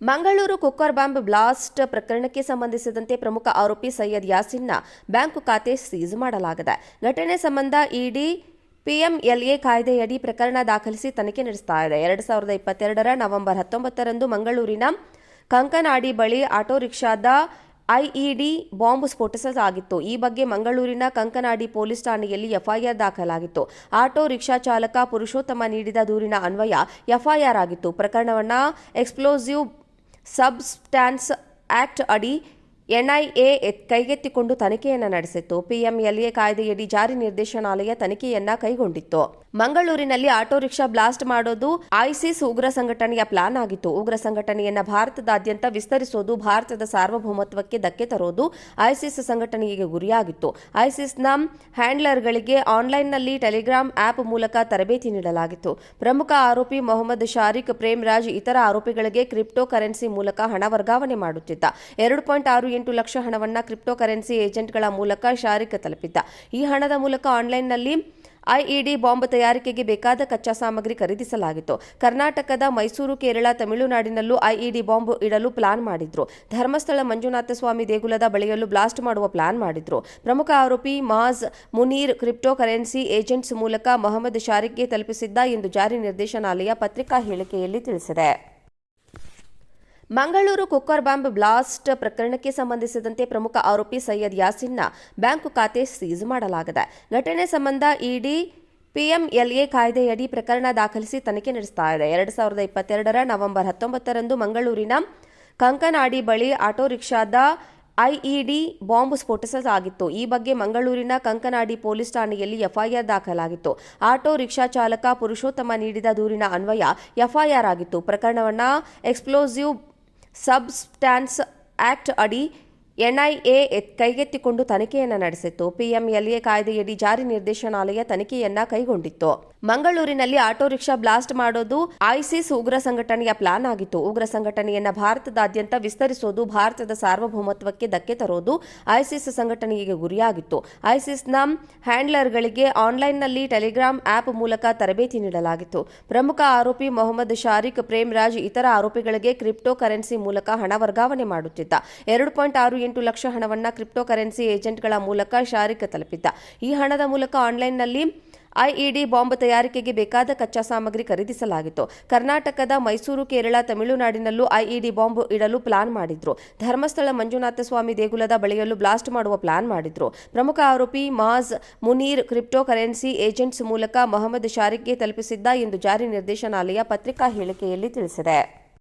Mangaluru cooker bomb blast ಪ್ರಕರಣಕ್ಕೆ ಸಂಬಂಧಿಸಿದಂತೆ ಪ್ರಮುಖ ಆರೋಪಿ ಸೈಯದ್ ಯಾಸಿನ್ನ ಬ್ಯಾಂಕ್ ಖಾತೆ ಸೀಜ್ ಮಾಡಲಾಗಿದೆ. ಘಟನೆ ಸಂಬಂಧ ಇಡಿ ಪಿಎಂಎಲ್ಎ ಕಾಯ್ದೆಯಡಿ ಪ್ರಕರಣ ದಾಖಲಿಸಿ ತನಿಖೆ ನಡೆಸ್ತಾ ಇದೆ. ಎರಡು ಸಾವಿರದ ಇಪ್ಪತ್ತೆರಡರ ನವೆಂಬರ್ ಹತ್ತೊಂಬತ್ತರಂದು ಮಂಗಳೂರಿನ ಕಂಕನಾಡಿ ಬಳಿ ಆಟೋ ರಿಕ್ಷಾದ ಐಇಡಿ ಬಾಂಬ್ ಸ್ಫೋಟಿಸಲಾಗಿತ್ತು ಈ ಬಗ್ಗೆ ಮಂಗಳೂರಿನ ಕಂಕನಾಡಿ ಪೊಲೀಸ್ ಠಾಣೆಯಲ್ಲಿ ಎಫ್ಐಆರ್ ದಾಖಲಾಗಿತ್ತು. ಆಟೋ ರಿಕ್ಷಾ ಚಾಲಕ ಪುರುಷೋತ್ತಮ ನೀಡಿದ ದೂರಿನ ಅನ್ವಯ ಎಫ್ಐಆರ್ ಆಗಿತ್ತು. ಪ್ರಕರಣವನ್ನು ಎಕ್ಸ್ಪ್ಲೋಸಿವ್ ಸಬ್ಸ್ಟ್ಯಾನ್ಸ್ ಆಕ್ಟ್ ಅಡಿ ಎನ್ಐಎ ಕೈಗೆತ್ತಿಕೊಂಡು ತನಿಖೆಯನ್ನು ನಡೆಸಿತ್ತು. ಪಿಎಂಎಲ್ಎ ಕಾಯ್ದೆಯಡಿ ಜಾರಿ ನಿರ್ದೇಶನಾಲಯ ತನಿಖೆಯನ್ನ ಕೈಗೊಂಡಿತ್ತು. ಮಂಗಳೂರಿನಲ್ಲಿ ಆಟೋ ರಿಕ್ಷಾ ಬ್ಲಾಸ್ಟ್ ಮಾಡೋದು ಐಸಿಸ್ ಉಗ್ರ ಸಂಘಟನೆಯ ಪ್ಲಾನ್ ಆಗಿತ್ತು. ಉಗ್ರ ಸಂಘಟನೆಯನ್ನ ಭಾರತದಾದ್ಯಂತ ವಿಸ್ತರಿಸೋದು, ಭಾರತದ ಸಾರ್ವಭೌಮತ್ವಕ್ಕೆ ಧಕ್ಕೆ ತರೋದು ಐಸಿಸ್ ಸಂಘಟನೆಗೆ ಗುರಿಯಾಗಿತ್ತು. ಐಸಿಸ್ನ ಹ್ಯಾಂಡ್ಲರ್ಗಳಿಗೆ ಆನ್ಲೈನ್ನಲ್ಲಿ ಟೆಲಿಗ್ರಾಮ್ ಆಪ್ ಮೂಲಕ ತರಬೇತಿ ನೀಡಲಾಗಿತ್ತು. ಪ್ರಮುಖ ಆರೋಪಿ ಮೊಹಮ್ಮದ್ ಶಾರಿಕ್, ಪ್ರೇಮ್ರಾಜ್ ಇತರ ಆರೋಪಿಗಳಿಗೆ ಕ್ರಿಪ್ಟೋ ಕರೆನ್ಸಿ ಮೂಲಕ ಹಣ ವರ್ಗಾವಣೆ ಮಾಡುತ್ತಿದ್ದ. ಎರಡು ಪಾಯಿಂಟ್ ಆರು ಎಂಟು ಲಕ್ಷ ಹಣವನ್ನು ಕ್ರಿಪ್ಟೋ ಕರೆನ್ಸಿ ಏಜೆಂಟ್ಗಳ ಮೂಲಕ ಶಾರಿಕ್ ತಲುಪಿದ್ದ. ಈ ಹಣದ ಮೂಲಕ ಆನ್ಲೈನ್ನಲ್ಲಿ ಐಇಡಿ ಬಾಂಬ್ ತಯಾರಿಕೆಗೆ ಬೇಕಾದ ಕಚ್ಚಾ ಸಾಮಗ್ರಿ ಖರೀದಿಸಲಾಗಿತ್ತು. ಕರ್ನಾಟಕದ ಮೈಸೂರು, ಕೇರಳ, ತಮಿಳುನಾಡಿನಲ್ಲೂ ಐಇಡಿ ಬಾಂಬ್ ಇಡಲು ಪ್ಲಾನ್ ಮಾಡಿದ್ರು. ಧರ್ಮಸ್ಥಳ ಮಂಜುನಾಥ ಸ್ವಾಮಿ ದೇಗುಲದ ಬಳಿಯಲ್ಲೂ ಬ್ಲಾಸ್ಟ್ ಮಾಡುವ ಪ್ಲಾನ್ ಮಾಡಿದ್ರು. ಪ್ರಮುಖ ಆರೋಪಿ Maaz Munir crypto currency agents ಮೂಲಕ ಮೊಹಮ್ಮದ್ ಶಾರಿಕ್ಗೆ ತಲುಪಿಸಿದ್ದ ಎಂದು ಜಾರಿ ನಿರ್ದೇಶನಾಲಯ ಪತ್ರಿಕಾ ಹೇಳಿಕೆಯಲ್ಲಿ ತಿಳಿಸಿದೆ. ಮಂಗಳೂರು ಕುಕ್ಕರ್ ಬಾಂಬ್ ಬ್ಲಾಸ್ಟ್ ಪ್ರಕರಣಕ್ಕೆ ಸಂಬಂಧಿಸಿದಂತೆ ಪ್ರಮುಖ ಆರೋಪಿ ಸೈಯದ್ ಯಾಸಿನ್ನ ಬ್ಯಾಂಕ್ ಖಾತೆ ಸೀಜ್ ಮಾಡಲಾಗಿದೆ. ಘಟನೆ ಸಂಬಂಧ ಇಡಿ ಪಿಎಂಎಲ್ಎ ಕಾಯ್ದೆಯಡಿ ಪ್ರಕರಣ ದಾಖಲಿಸಿ ತನಿಖೆ ನಡೆಸ್ತಾ ಇದೆ. ಎರಡು ಸಾವಿರದ ಇಪ್ಪತ್ತೆರಡರ ನವೆಂಬರ್ ಹತ್ತೊಂಬತ್ತರಂದು ಮಂಗಳೂರಿನ ಕಂಕನಾಡಿ ಬಳಿ ಆಟೋ ರಿಕ್ಷಾದ ಐಇಡಿ ಬಾಂಬ್ ಸ್ಫೋಟಿಸಲಾಗಿತ್ತು ಈ ಬಗ್ಗೆ ಮಂಗಳೂರಿನ ಕಂಕನಾಡಿ ಪೊಲೀಸ್ ಠಾಣೆಯಲ್ಲಿ ಎಫ್ಐಆರ್ ದಾಖಲಾಗಿತ್ತು. ಆಟೋ ರಿಕ್ಷಾ ಚಾಲಕ ಪುರುಷೋತ್ತಮ ನೀಡಿದ ದೂರಿನ ಅನ್ವಯ ಎಫ್ಐಆರ್ ಆಗಿತ್ತು. ಪ್ರಕರಣವನ್ನು ಎಕ್ಸ್ಪ್ಲೋಸಿವ್ ಸಬ್ಸ್ಟ್ಯಾನ್ಸ್ ಆಕ್ಟ್ ಅಡಿ ಎನ್ಐಎ ಕೈಗೆತ್ತಿಕೊಂಡು ತನಿಖೆಯನ್ನು ನಡೆಸಿತ್ತು. ಪಿಎಂಎಲ್ಎ ಕಾಯ್ದೆಯಡಿ ಜಾರಿ ನಿರ್ದೇಶನಾಲಯ ತನಿಖೆಯನ್ನ ಕೈಗೊಂಡಿತ್ತು. ಮಂಗಳೂರಿನಲ್ಲಿ ಆಟೋ ರಿಕ್ಷಾ ಬ್ಲಾಸ್ಟ್ ಮಾಡೋದು ಐಸಿಸ್ ಉಗ್ರ ಸಂಘಟನೆಯ ಪ್ಲಾನ್ ಆಗಿತ್ತು. ಉಗ್ರ ಸಂಘಟನೆಯನ್ನ ಭಾರತದಾದ್ಯಂತ ವಿಸ್ತರಿಸೋದು, ಭಾರತದ ಸಾರ್ವಭೌಮತ್ವಕ್ಕೆ ಧಕ್ಕೆ ತರೋದು ಐಸಿಸ್ ಸಂಘಟನೆಗೆ ಗುರಿಯಾಗಿತ್ತು. ಐಸಿಸ್ನ ಹ್ಯಾಂಡ್ಲರ್ಗಳಿಗೆ ಆನ್ಲೈನ್ನಲ್ಲಿ ಟೆಲಿಗ್ರಾಮ್ ಆಪ್ ಮೂಲಕ ತರಬೇತಿ ನೀಡಲಾಗಿತ್ತು. ಪ್ರಮುಖ ಆರೋಪಿ ಮೊಹಮ್ಮದ್ ಶಾರಿಕ್, ಪ್ರೇಮ್ರಾಜ್ ಇತರ ಆರೋಪಿಗಳಿಗೆ ಕ್ರಿಪ್ಟೋ ಕರೆನ್ಸಿ ಮೂಲಕ ಹಣ ವರ್ಗಾವಣೆ ಮಾಡುತ್ತಿದ್ದ. ಎರಡು ಪಾಯಿಂಟ್ ಆರು ಎಂಟು ಲಕ್ಷ ಹಣವನ್ನ ಕ್ರಿಪ್ಟೋ ಕರೆನ್ಸಿ ಏಜೆಂಟ್ಗಳ ಮೂಲಕ ಶಾರಿಕ್ ತಲುಪಿದ್ದ. ಈ ಹಣದ ಮೂಲಕ ಆನ್ಲೈನ್ನಲ್ಲಿ ಐಇಡಿ ಬಾಂಬ್ ತಯಾರಿಕೆಗೆ ಬೇಕಾದ ಕಚ್ಚಾ ಸಾಮಗ್ರಿ ಖರೀದಿಸಲಾಗಿತ್ತು. ಕರ್ನಾಟಕದ ಮೈಸೂರು, ಕೇರಳ, ತಮಿಳುನಾಡಿನಲ್ಲೂ ಐಇಡಿ ಬಾಂಬ್ ಇಡಲು ಪ್ಲಾನ್ ಮಾಡಿದ್ರು. ಧರ್ಮಸ್ಥಳ ಮಂಜುನಾಥ ಸ್ವಾಮಿ ದೇಗುಲದ ಬಳಿಯಲ್ಲೂ ಬ್ಲಾಸ್ಟ್ ಮಾಡುವ ಪ್ಲಾನ್ ಮಾಡಿದ್ರು. ಪ್ರಮುಖ ಆರೋಪಿ Maaz Munir crypto currency agents ಮೂಲಕ ಮೊಹಮ್ಮದ್ ಶಾರಿಕ್ಗೆ ತಲುಪಿಸಿದ್ದ ಎಂದು ಜಾರಿ ನಿರ್ದೇಶನಾಲಯ ಪತ್ರಿಕಾ ಹೇಳಿಕೆಯಲ್ಲಿ ತಿಳಿಸಿದೆ.